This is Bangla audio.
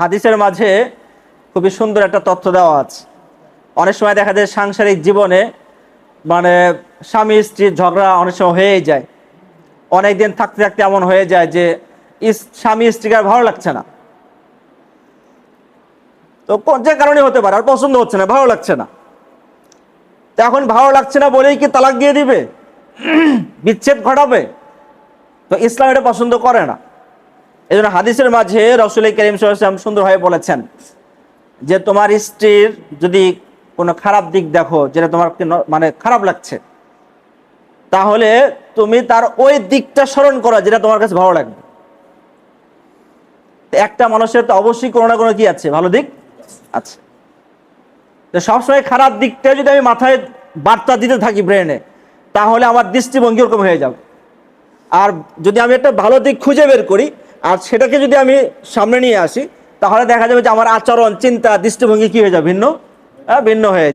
হাদিসের মাঝে খুবই সুন্দর একটা তথ্য দেওয়া আছে। অনেক সময় দেখা যায় সাংসারিক জীবনে মানে স্বামী স্ত্রীর ঝগড়া অনেক সময় হয়েই যায়। অনেক দিন থাকতে থাকতে এমন হয়ে যায় যে স্বামী স্ত্রীকে আর ভালো লাগছে না। তো যে কারণে হতে পারে, আর পছন্দ হচ্ছে না, ভালো লাগছে না। তো এখন ভালো লাগছে না বলেই কি তালাক দিয়ে দিবে? বিচ্ছেদ ঘটাবে? তো ইসলাম এটা পছন্দ করে না। এই জন্য হাদিসের মাঝে রসুল করিম সাল্লাম সুন্দরভাবে বলেছেন যে তোমার স্ত্রীর যদি কোনো খারাপ দিক দেখো, যেটা তোমার মানে খারাপ লাগছে, তাহলে তুমি তার ওই দিকটা স্মরণ করো যেটা তোমার কাছে ভালো লাগবে। একটা মানুষের তো অবশ্যই কোনো না কোনো কি আছে? ভালো দিক আছে। তো সবসময় খারাপ দিকটা যদি আমি মাথায় বার্তা দিতে থাকি ব্রেনে তাহলে আমার দৃষ্টিভঙ্গি ওরকম হয়ে যাবে। আর যদি আমি একটা ভালো দিক খুঁজে বের করি আর সেটাকে যদি আমি সামনে নিয়ে আসি, তাহলে দেখা যাবে যে আমার আচরণ, চিন্তা, দৃষ্টিভঙ্গি কী হয়ে যাবে ভিন্ন ভিন্ন হয়ে